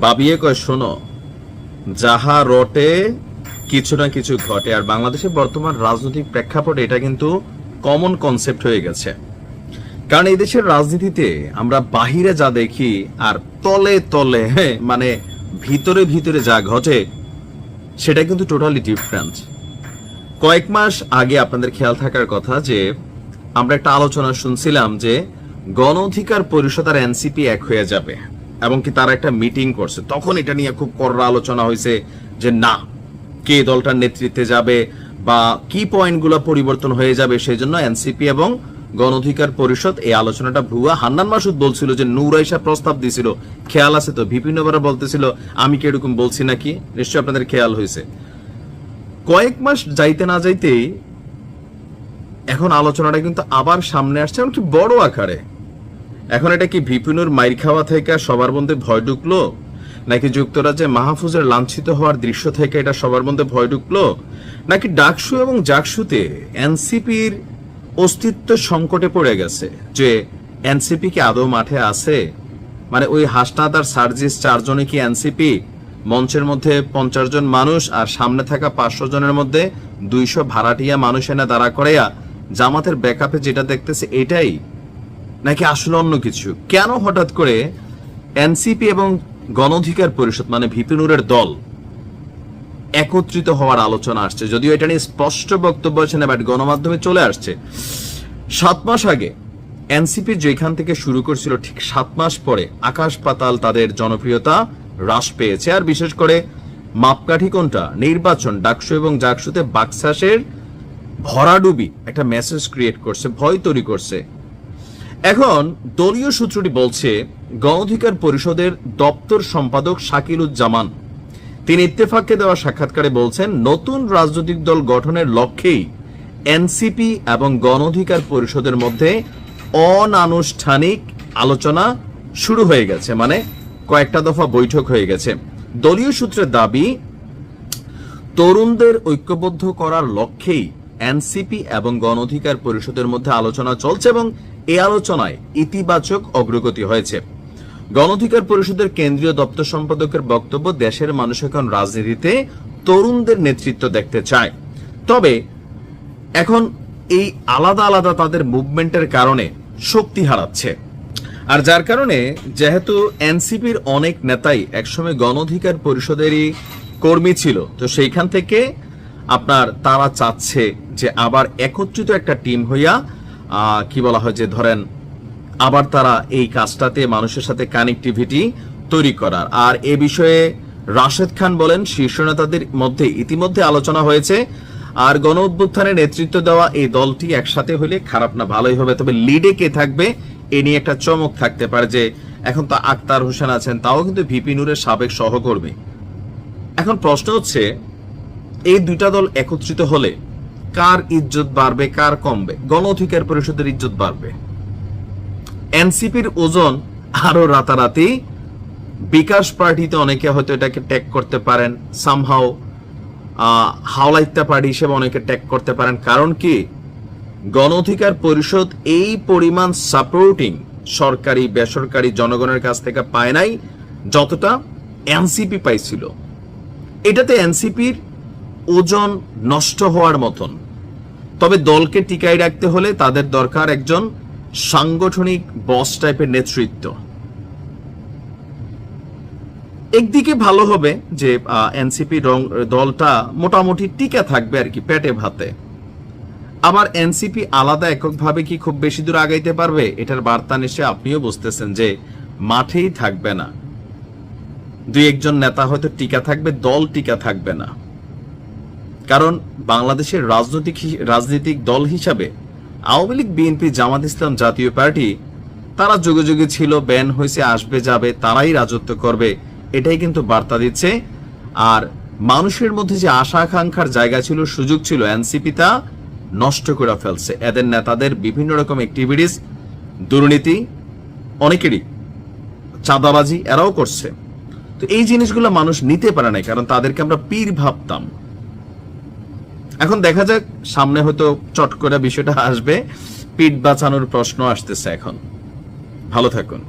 বাবিয়ে কয় শোনো যাহা রটে কিছু না কিছু ঘটে। আর বাংলাদেশের বর্তমান রাজনৈতিক প্রেক্ষাপটে এটা কিন্তু কমন কনসেপ্ট হয়ে গেছে। কারণ এই দেশের রাজনীতিতে আমরা বাহিরে যা দেখি আর তলে তলে হ্যাঁ, মানে ভিতরে ভিতরে যা ঘটে সেটা কিন্তু টোটালি ডিফারেন্ট কয়েক মাস আগে আপনাদের খেয়াল থাকার কথা যে আমরা একটা আলোচনা শুনছিলাম যে গণ অধিকার পরিষদ আর এনসিপি এক হয়ে যাবে। এবং কি তারা একটা মিটিং করছে। তখন এটা নিয়ে খুব কররা আলোচনা হয়েছে যে না, কে দলটার নেতৃত্বে যাবে বা কি পয়েন্টগুলো পরিবর্তন হয়ে যাবে সেই জন্য এনসিপি এবং গণ অধিকার পরিষদ এই আলোচনাটা ভুয়া। হান্নান মাসুদ বলছিল যে নূরাইশা প্রস্তাব দিছিল, খেয়াল আছে তো? বিভিন্নবার বলতেছিল, আমি কি এরকম বলছি নাকি? নিশ্চয়ই আপনাদের খেয়াল হয়েছে। কয়েক মাস যাইতে না যাইতেই এখন আলোচনাটা কিন্তু আবার সামনে আসছে, এমনকি বড় আকারে। এখন এটা কি ভিপিনুর মাইর খাওয়া থেকে সবার মধ্যে ভয় ঢুকলো? নাকি যুক্তরাজ্যে মাহফুজের লাঞ্ছিত হওয়ার দৃশ্য থেকে এটা সবার মধ্যে ভয় ঢুকলো? নাকি ডাকসু এবং জাকসুতে এনসিপির অস্তিত্ব সংকটে পড়ে গেছে যে এনসিপি কি আদৌ মাঠে আছে? মানে ওই হাসনাদ আর সার্জিস চারজনে কি এনসিপি? মঞ্চের মধ্যে পঞ্চাশ জন মানুষ আর সামনে থাকা পাঁচশো জনের মধ্যে দুইশো ভাড়াটিয়া মানুষ এনে দাঁড়া করাইয়া জামাতের ব্যাকআপে যেটা দেখতেছে এটাই নাকি আসলে অন্য কিছু? কেন হঠাৎ করে এনসিপি এবং গণঅধিকার পরিষদ মানে ভিপিনুরের দল, একত্রিত হওয়ার আলোচনা আসছে? যদিও এটা নিয়ে স্পষ্ট বক্তব্য আছে না বাট গণমাধ্যমে চলে আসছে। সাত মাস আগে এনসিপি যেখান থেকে শুরু করছিল, ঠিক সাত মাস পরে আকাশ পাতাল তাদের জনপ্রিয়তা হ্রাস পেয়েছে। আর বিশেষ করে মাপকাঠি কোনটা? নির্বাচন, ডাকসু এবং জাকসুতে বাক্সাসের ভরাডুবি একটা মেসেজ ক্রিয়েট করছে, ভয় তৈরি করছে। এখন দলীয় সূত্রটি বলছে, গণঅধিকার পরিষদের দপ্তর সম্পাদক শাকিলুজ্জামান। তিনি ইত্তেফাককে দেওয়া সাক্ষাৎকারে বলছেন, নতুন রাজনৈতিক দল গঠনের লক্ষ্যেই এনসিপি এবং গণঅধিকার পরিষদের মধ্যে অনানুষ্ঠানিক আলোচনা শুরু হয়ে গেছে মানে কয়েকটা দফা বৈঠক হয়ে গেছে। দলীয় সূত্রের দাবি, তরুণদের ঐক্যবদ্ধ করার লক্ষ্যেই এনসিপি এবং গণঅধিকার পরিষদের মধ্যে আলোচনা চলছে এবং এই আলোচনায় ইতিবাচক অগ্রগতি হয়েছে। গণঅধিকার পরিষদের কেন্দ্রীয় দপ্তর সম্পাদকের বক্তব্য দেশের মানুষ এখন রাজনীতিতে তরুণদের নেতৃত্ব দেখতে চায়। তবে এখন এই আলাদা আলাদা তাদের মুভমেন্টের কারণে শক্তি হারাচ্ছে। আর যার কারণে যেহেতু এনসিপির অনেক নেতাই একসময় গণঅধিকার পরিষদেরই কর্মী ছিল, তো সেইখান থেকে আপনার তারা চাচ্ছে যে আবার একত্রিত একটা টিম হইয়া কি বলা হয় যে ধরেন, আবার তারা এই কাজটাতে মানুষের সাথে কানেক্টিভিটি তৈরি করার। আর এ বিষয়ে রাশেদ খান বলেন, শীর্ষ নেতাদের মধ্যে ইতিমধ্যে আলোচনা হয়েছে। আর গণ অভ্যুত্থানের নেতৃত্ব দেওয়া এই দলটি একসাথে হলে খারাপ না, ভালোই হবে। তবে লিডে কে থাকবে, এ নিয়ে একটা চমক থাকতে পারে যে এখন তো আক্তার হোসেন আছেন, তাও কিন্তু ভিপি নূরের সাবেক সহকর্মী। এখন প্রশ্ন হচ্ছে, এই দুটা দল একত্রিত হলে কার ইজ্জত বাড়বে, কার কমবে? গণ অধিকার পরিষদের ইজ্জত বাড়বে। এনসিপির ওজন আরও রাতারাতি। বিকাশ পার্টিতে অনেকে হয়তো এটাকে ট্যাগ করতে পারেন। সামহাও হাওলাইত্যা পার্টি হিসেবে অনেকে ট্যাগ করতে পারেন। কারণ কি? গণ অধিকার পরিষদ এই পরিমাণ সাপোর্টিং সরকারি, বেসরকারি জনগণের কাছ থেকে পায় নাই, যতটা এনসিপি পাইছিল। এটাতে এনসিপির ওজন নষ্ট হওয়ার মতন। তবে দলকে টিকায় রাখতে হলে তাদের দরকার একজন সাংগঠনিক বস টাইপের নেতৃত্ব। একদিকে ভালো হবে যে এনসিপি দলটা মোটামুটি টিকে থাকবে আর কি, পেটে ভাতে। আবার এনসিপি আলাদা এককভাবে কি খুব বেশি দূর আগাইতে পারবে, এটার বার্তা নিশ্চয় আপনিও বুঝতেছেন যে, মাঠেই থাকবে না। দুই একজন নেতা হয়তো টিকা থাকবে, দল টিকা থাকবে না। কারণ বাংলাদেশের রাজনৈতিক রাজনৈতিক দল হিসাবে আওয়ামী লীগ, বিএনপি, জামাত ইসলাম জাতীয় পার্টি, তারা যুগে যুগে ছিল, ব্যান হয়েছে, আসবে, যাবে, তারাই রাজত্ব করবে, এটাই কিন্তু বার্তা দিচ্ছে। আর মানুষের মধ্যে যে আশা, আকাঙ্ক্ষার জায়গা ছিল, সুযোগ ছিল, এনসিপি তা নষ্ট করে ফেলছে। এদের নেতাদের বিভিন্ন রকম অ্যাক্টিভিটিস দুর্নীতি, অনেকেরই চাঁদাবাজি, এরাও করছে। তো এই জিনিসগুলো মানুষ নিতে পারে না কারণ তাদেরকে আমরা পীর ভাবতাম। এখন দেখা যাক, সামনে হয়তো চট করে বিষয়টা আসবে। পিঠ বাঁচানোর প্রশ্ন আসতেছে এখন। ভালো থাকুন।